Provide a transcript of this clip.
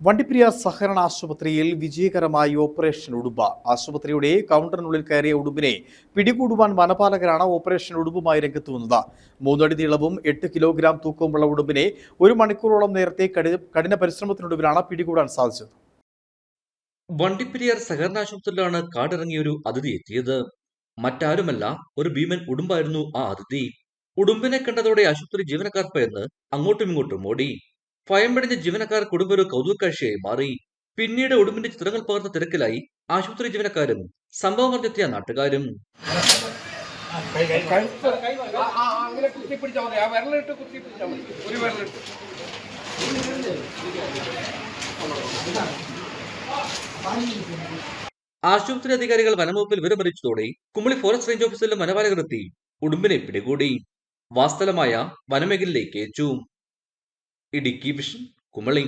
വണ്ടിപ്പെരിയാർ സഹകരണ ആശുപത്രിയിൽ വിജയകരമായി ഓപ്പറേഷൻ ഉടുമ്പ. ആശുപത്രിയുടെ കൗണ്ടറിനുള്ളിൽ കയറിയ ഉടുമ്പിനെ പിടികൂടുവാൻ വനപാലകരാണ് ഓപ്പറേഷൻ ഉടുമ്പുമായി രംഗത്ത് വന്നത്. മൂന്നടി നീളവും എട്ട് കിലോഗ്രാം തൂക്കവുമുള്ള ഉടുമ്പിനെ ഒരു മണിക്കൂറോളം നേരത്തെ കഠിന പരിശ്രമത്തിനൊടുവിലാണ് പിടികൂടാൻ സാധിച്ചത്. വണ്ടിപ്പെരിയാർ സഹകരണ ആശുപത്രിയിലാണ് കാടിറങ്ങിയ ഒരു അതിഥി എത്തിയത്. മറ്റാരുമല്ല ഒരു ഭീമൻ ഉടുമ്പായിരുന്നു ആ അതിഥി. ഉടുമ്പിനെ കണ്ടതോടെ ആശുപത്രി ജീവനക്കാർ ഭയന്ന് അങ്ങോട്ടും ഇങ്ങോട്ടും ഓടി. ഭയം പിടിഞ്ഞ ജീവനക്കാർ കുടുംബം ഒരു കൗതുകക്കാഴ്ചയായി മാറി. പിന്നീട് ഉടുമ്പിന്റെ ചിത്രങ്ങൾ പകർന്ന തിരക്കിലായി ആശുപത്രി ജീവനക്കാരും സംഭവം അറിഞ്ഞെത്തിയ നാട്ടുകാരും. ആ, ആശുപത്രി അധികാരികൾ വനംവകുപ്പിൽ വിവരമറിയിച്ചതോടെ കുമളി ഫോറസ്റ്റ് റേഞ്ച് ഓഫീസിലും വനപാലകർ എത്തി. ഉടുമ്പിനെ പിടികൂടി. വാസ്തലമായ വനമേഖലയിലേക്ക് അയച്ചു ഇടുക്കി വിഷൻ കുമളി